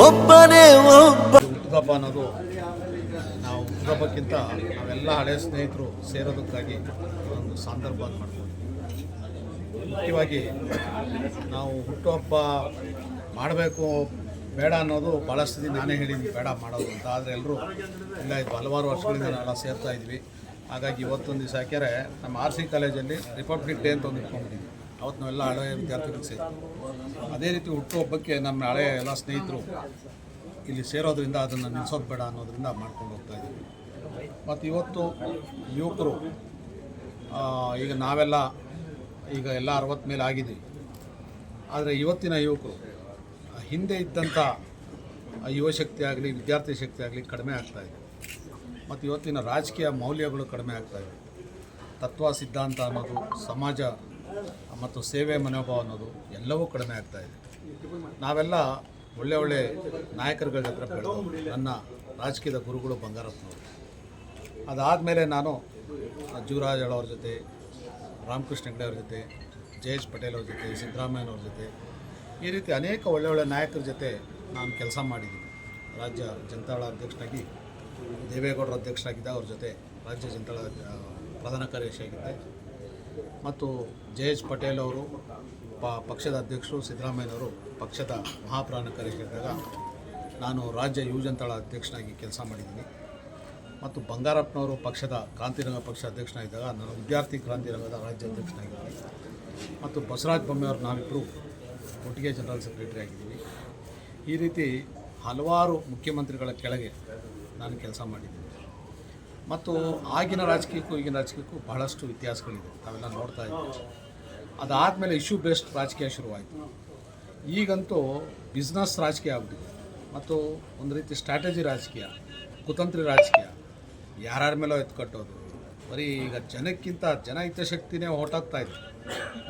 ಒಬ್ಬನೇ ಒಬ್ಬ. ಹುಟ್ಟುಹಬ್ಬ ಅನ್ನೋದು ನಾವು ಹುಟ್ಟುಹಬ್ಬಕ್ಕಿಂತ ನಾವೆಲ್ಲ ಹಳೆಯ ಸ್ನೇಹಿತರು ಸೇರೋದಕ್ಕಾಗಿ ಒಂದು ಸಂದರ್ಭ ಅಂತ ಮಾಡ್ಬೋದು. ಮುಖ್ಯವಾಗಿ ನಾವು ಹುಟ್ಟುಹಬ್ಬ ಮಾಡಬೇಕು ಬೇಡ ಅನ್ನೋದು ಭಾಳಷ್ಟು ದಿನ ನಾನೇ ಹೇಳಿದ್ದೀನಿ, ಬೇಡ ಮಾಡೋದು ಅಂತ. ಆದರೆ ಎಲ್ಲರೂ ಇಲ್ಲ, ಇದು ಹಲವಾರು ವರ್ಷಗಳಿಂದ ನಾವೆಲ್ಲ ಸೇರ್ತಾ ಇದ್ವಿ ಹಾಗಾಗಿ ಇವತ್ತೊಂದು ದಿವಸ ಹಾಕ್ಯಾರೆ ನಮ್ಮ ಆರ್ ಸಿ ಕಾಲೇಜಲ್ಲಿ ರಿಪಬ್ಲಿಕ್ ಡೇ ಅಂತ ಒಂದು ಇಟ್ಕೊಂಡಿದ್ವಿ ಅವತ್ತು ನಾವೆಲ್ಲ ಹಳೆಯ ವಿದ್ಯಾರ್ಥಿಗಳಿಗೆ ಸೇರಿ ಅದೇ ರೀತಿ ಹುಟ್ಟುಹಬ್ಬಕ್ಕೆ ನಮ್ಮ ಹಳೆಯ ಎಲ್ಲ ಸ್ನೇಹಿತರು ಇಲ್ಲಿ ಸೇರೋದ್ರಿಂದ ಅದನ್ನು ನಿಲ್ಲಿಸೋದು ಬೇಡ ಅನ್ನೋದರಿಂದ ಮಾಡ್ಕೊಂಡು ಹೋಗ್ತಾ ಇದ್ದೀವಿ. ಮತ್ತು ಇವತ್ತು ಯುವಕರು ಈಗ ನಾವೆಲ್ಲ ಈಗ ಎಲ್ಲ ಅರವತ್ತು ಮೇಲೆ ಆಗಿದ್ದೀವಿ. ಆದರೆ ಇವತ್ತಿನ ಯುವಕರು ಹಿಂದೆ ಇದ್ದಂಥ ಯುವಶಕ್ತಿ ಆಗಲಿ, ವಿದ್ಯಾರ್ಥಿ ಶಕ್ತಿ ಆಗಲಿ ಕಡಿಮೆ ಆಗ್ತಾ ಇದೆ. ಮತ್ತು ಇವತ್ತಿನ ರಾಜಕೀಯ ಮೌಲ್ಯಗಳು ಕಡಿಮೆ ಆಗ್ತಾ ಇದೆ. ತತ್ವ, ಸಿದ್ಧಾಂತ ಅನ್ನೋದು, ಸಮಾಜ ಮತ್ತು ಸೇವೆ ಮನೋಭಾವ ಅನ್ನೋದು ಎಲ್ಲವೂ ಕಡಿಮೆ ಆಗ್ತಾ ಇದೆ. ನಾವೆಲ್ಲ ಒಳ್ಳೆ ಒಳ್ಳೆ ನಾಯಕರುಗಳ ಹತ್ರ ಬೆಳೆದು ನನ್ನ ರಾಜಕೀಯದ ಗುರುಗಳು ಬಂಗಾರಪ್ಪನವರು. ಅದಾದಮೇಲೆ ನಾನು ಜೀವರಾಜ್ ಅವ್ರ ಜೊತೆ ರಾಮಕೃಷ್ಣ ಹೆಗ್ಡೆ ಅವ್ರ ಜೊತೆ ಜಯೇಶ್ ಪಟೇಲ್ ಅವ್ರ ಜೊತೆ ಸಿದ್ದರಾಮಯ್ಯನವ್ರ ಜೊತೆ ಈ ರೀತಿ ಅನೇಕ ಒಳ್ಳೆ ಒಳ್ಳೆ ನಾಯಕರ ಜೊತೆ ನಾನು ಕೆಲಸ ಮಾಡಿದ್ದೀನಿ. ರಾಜ್ಯ ಜನತಾಳ ಅಧ್ಯಕ್ಷನಾಗಿ ದೇವೇಗೌಡರ ಅಧ್ಯಕ್ಷರಾಗಿದ್ದ ಅವ್ರ ಜೊತೆ ರಾಜ್ಯ ಜನತಾದಳ ಆ, ಪ್ರಧಾನ ಕಾರ್ಯದರ್ಶಿಯಾಗಿದ್ದೆ ಮತ್ತು ಜಯೇಶ್ ಪಟೇಲ್ ಅವರು ಪ ಪಕ್ಷದ ಅಧ್ಯಕ್ಷರು ಸಿದ್ದರಾಮಯ್ಯನವರು ಪಕ್ಷದ ಮಹಾಪ್ರಾಣ ಕಾರ್ಯಕರ್ತಾಗ ನಾನು ರಾಜ್ಯ ಯುವಜನತಾಳ ಅಧ್ಯಕ್ಷನಾಗಿ ಕೆಲಸ ಮಾಡಿದ್ದೀನಿ. ಮತ್ತು ಬಂಗಾರಪ್ಪನವರು ಪಕ್ಷದ ಕ್ರಾಂತಿರಂಗ ಪಕ್ಷ ಅಧ್ಯಕ್ಷನಾಗಿದ್ದಾಗ ನಾನು ವಿದ್ಯಾರ್ಥಿ ಕ್ರಾಂತಿರಂಗದ ರಾಜ್ಯ ಅಧ್ಯಕ್ಷನಾಗಿದ್ದೀನಿ. ಮತ್ತು ಬಸವರಾಜ ಬೊಮ್ಮೆಯವರು ನಾವಿಬ್ಬರು ಒಟ್ಟಿಗೆ ಜನರಲ್ ಸೆಕ್ರೆಟರಿ ಆಗಿದ್ದೀವಿ ಈ ರೀತಿ ಹಲವಾರು ಮುಖ್ಯಮಂತ್ರಿಗಳ ಕೆಳಗೆ ನಾನು ಕೆಲಸ ಮಾಡಿದ್ದೀನಿ. ಮತ್ತು ಆಗಿನ ರಾಜಕೀಯಕ್ಕೂ ಈಗಿನ ರಾಜಕೀಯಕ್ಕೂ ಬಹಳಷ್ಟು ವ್ಯತ್ಯಾಸಗಳಿದೆ. ನಾವೆಲ್ಲ ನೋಡ್ತಾ ಇದ್ದೀವಿ ಅದಾದಮೇಲೆ ಇಶ್ಯೂ ಬೇಸ್ಡ್ ರಾಜಕೀಯ ಶುರುವಾಯಿತು. ಈಗಂತೂ ಬಿಸ್ನೆಸ್ ರಾಜಕೀಯ ಆಗ್ಬಿಟ್ಟಿದೆ. ಮತ್ತು ಒಂದು ರೀತಿ ಸ್ಟ್ರಾಟಜಿ ರಾಜಕೀಯ ಕುತಂತ್ರಿ ರಾಜಕೀಯ, ಯಾರ್ಯಾರ ಮೇಲೋ ಎತ್ಕಟ್ಟೋದು ಬರೀ ಈಗ ಜನಕ್ಕಿಂತ ಜನ ಹಿತಶಕ್ತಿನೇ ಹೊರಟಾಗ್ತಾ ಇತ್ತು.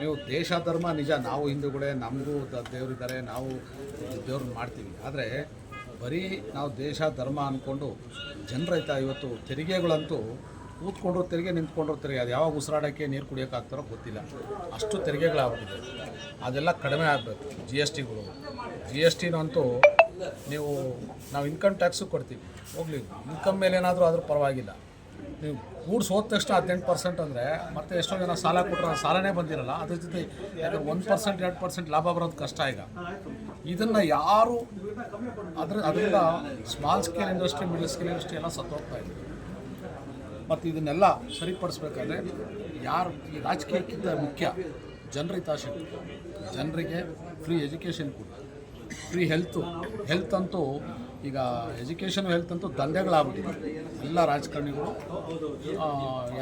ನೀವು ದೇಶ, ಧರ್ಮ, ನಿಜ, ನಾವು ಹಿಂದೂಗಳೇ, ನಮಗೂ ದೇವರಿದ್ದಾರೆ, ನಾವು ದೇವ್ರನ್ನ ಮಾಡ್ತೀವಿ. ಆದರೆ ಬರೀ ನಾವು ದೇಶ, ಧರ್ಮ ಅಂದ್ಕೊಂಡು ಜನರೈತ ಇವತ್ತು ತೆರಿಗೆಗಳಂತೂ ಕೂತ್ಕೊಂಡ್ರು ತೆರಿಗೆ, ನಿಂತ್ಕೊಂಡ್ರು ತೆರಿಗೆ. ಅದು ಯಾವಾಗ ಉಸಿರಾಡೋಕ್ಕೆ ನೀರು ಕುಡಿಯೋಕ್ಕಾಗ್ತಾರೋ ಗೊತ್ತಿಲ್ಲ. ಅಷ್ಟು ತೆರಿಗೆಗಳಾಗ್ಬಿಟ್ಟಿದೆ. ಅದೆಲ್ಲ ಕಡಿಮೆ ಆಗಬೇಕು ಜಿ ಎಸ್ ಟಿಗಳು ಜಿ ಎಸ್ ಟಿನಂತೂ ನೀವು, ನಾವು ಇನ್ಕಮ್ ಟ್ಯಾಕ್ಸು ಕೊಡ್ತೀವಿ. ಹೋಗ್ಲಿ ಇನ್ಕಮ್ ಮೇಲೆ ಏನಾದರೂ ಆದರೂ ಪರವಾಗಿಲ್ಲ. ನೀವು ಗೂಡ್ಸ್ ಹೋದ ತಕ್ಷಣ ಹದಿನೆಂಟು ಪರ್ಸೆಂಟ್ ಅಂದರೆ ಮತ್ತೆ ಎಷ್ಟೋ ಜನ ಸಾಲ ಕೊಟ್ಟರೆ ಸಾಲನೇ ಬಂದಿರಲ್ಲ, ಅದ್ರ ಜೊತೆ ಒಂದು ಪರ್ಸೆಂಟ್ ಎರಡು ಪರ್ಸೆಂಟ್ ಲಾಭ ಬರೋದು ಕಷ್ಟ ಈಗ. ಇದನ್ನು ಯಾರು ಅದ್ರ ಅದರಿಂದ small scale industry middle scale industry ಎಲ್ಲ ಸತ್ತೋಗ್ತಾ ಇದೆ. ಮತ್ತು ಇದನ್ನೆಲ್ಲ ಸರಿಪಡಿಸ್ಬೇಕಾದ್ರೆ ಯಾರು ಈ ರಾಜಕೀಯಕ್ಕಿಂತ ಮುಖ್ಯ ಜನರ ಹಿತಾಸಕ್ತಿ. ಜನರಿಗೆ ಫ್ರೀ ಎಜುಕೇಷನ್ ಕೊಡಿ ಫ್ರೀ ಹೆಲ್ತು ಹೆಲ್ತ್ ಅಂತೂ ಈಗ ಎಜುಕೇಷನ್ ಹೆಲ್ತ್ ಅಂತೂ ದಂಧೆಗಳಾಗ್ಬಿಟ್ಟಿದೆ. ಎಲ್ಲ ರಾಜಕಾರಣಿಗಳು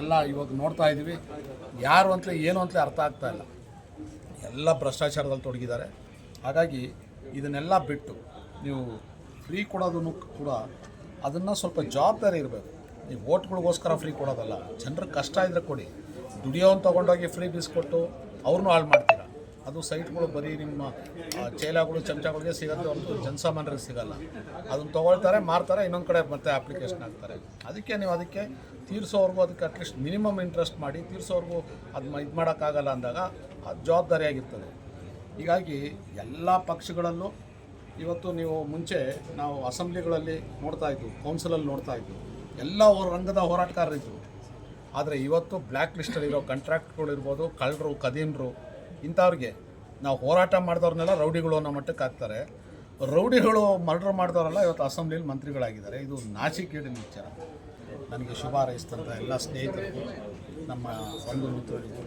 ಎಲ್ಲ ಇವಾಗ ನೋಡ್ತಾ ಇದ್ದೀವಿ. ಯಾರು ಅಂತಲೇ ಏನು ಅಂತಲೇ ಅರ್ಥ ಆಗ್ತಾ ಇಲ್ಲ. ಎಲ್ಲ ಭ್ರಷ್ಟಾಚಾರದಲ್ಲಿ ತೊಡಗಿದ್ದಾರೆ. ಹಾಗಾಗಿ ಇದನ್ನೆಲ್ಲ ಬಿಟ್ಟು ನೀವು ಫ್ರೀ ಕೊಡೋದನ್ನು ಕೂಡ ಅದನ್ನು ಸ್ವಲ್ಪ ಜವಾಬ್ದಾರಿ ಇರಬೇಕು. ನೀವು ಓಟ್ಗಳಿಗೋಸ್ಕರ ಫ್ರೀ ಕೊಡೋದಲ್ಲ. ಜನರಿಗೆ ಕಷ್ಟ ಇದ್ದರೆ ಕೊಡಿ. ದುಡಿಯೋನ್ ತೊಗೊಂಡೋಗಿ ಫ್ರೀ ಬೀಸ್ಕೊಟ್ಟು ಅವ್ರನ್ನೂ ಹಾಳು ಮಾಡ್ತೀರಾ ಅದು ಸೈಟ್ಗಳು ಬರೀ ನಿಮ್ಮ ಚೇಲಾಗಳು, ಚಮಚಗಳಿಗೆ ಸಿಗುತ್ತೆ ಒಂದು ಜನಸಾಮಾನ್ಯರಿಗೆ ಸಿಗಲ್ಲ. ಅದನ್ನು ತೊಗೊಳ್ತಾರೆ, ಮಾರ್ತಾರೆ, ಇನ್ನೊಂದು ಕಡೆ ಮತ್ತೆ ಅಪ್ಲಿಕೇಶನ್ ಹಾಕ್ತಾರೆ. ಅದಕ್ಕೆ ನೀವು ಅದಕ್ಕೆ ತೀರಿಸೋವರೆಗೂ ಅದಕ್ಕೆ ಅಟ್ಲೀಸ್ಟ್ ಮಿನಿಮಮ್ ಇಂಟ್ರೆಸ್ಟ್ ಮಾಡಿ, ತೀರಿಸೋವರೆಗೂ ಅದನ್ನ ಇದು ಮಾಡೋಕ್ಕಾಗಲ್ಲ ಅಂದಾಗ ಅದು ಜವಾಬ್ದಾರಿಯಾಗಿರ್ತದೆ. ಹೀಗಾಗಿ ಎಲ್ಲ ಪಕ್ಷಗಳಲ್ಲೂ ಇವತ್ತು ನೀವು ಮುಂಚೆ ನಾವು ಅಸೆಂಬ್ಲಿಗಳಲ್ಲಿ ನೋಡ್ತಾ ಇದ್ವು ಕೌನ್ಸಿಲಲ್ಲಿ ನೋಡ್ತಾ ಇದ್ವು. ಎಲ್ಲ ರಂಗದ ಹೋರಾಟಗಾರರಿದ್ದರು ಆದರೆ ಇವತ್ತು ಬ್ಲ್ಯಾಕ್ ಲಿಸ್ಟಲ್ಲಿರೋ ಕಾಂಟ್ರಾಕ್ಟ್ಗಳಿರ್ಬೋದು ಕಳ್ಳರು ಕದೀನರು ಇಂಥವ್ರಿಗೆ ನಾವು ಹೋರಾಟ ಮಾಡಿದವ್ರನ್ನೆಲ್ಲ ರೌಡಿಗಳು ಅನ್ನೋ ಮಟ್ಟಕ್ಕೆ ಹಾಕ್ತಾರೆ. ರೌಡಿಗಳು ಮರ್ಡರ್ ಮಾಡಿದವರೆಲ್ಲ, ಇವತ್ತು ಅಸೆಂಬ್ಲಿಯಲ್ಲಿ ಮಂತ್ರಿಗಳಾಗಿದ್ದಾರೆ. ಇದು ನಾಚಿಕೇಡಿನ ವಿಚಾರ. ನನಗೆ ಶುಭ ಹಾರೈಸಿದಂಥ ಎಲ್ಲ ಸ್ನೇಹಿತರಿಗೂ, ನಮ್ಮ ಬಂಧು ಮಿತ್ರರಿಗೂ.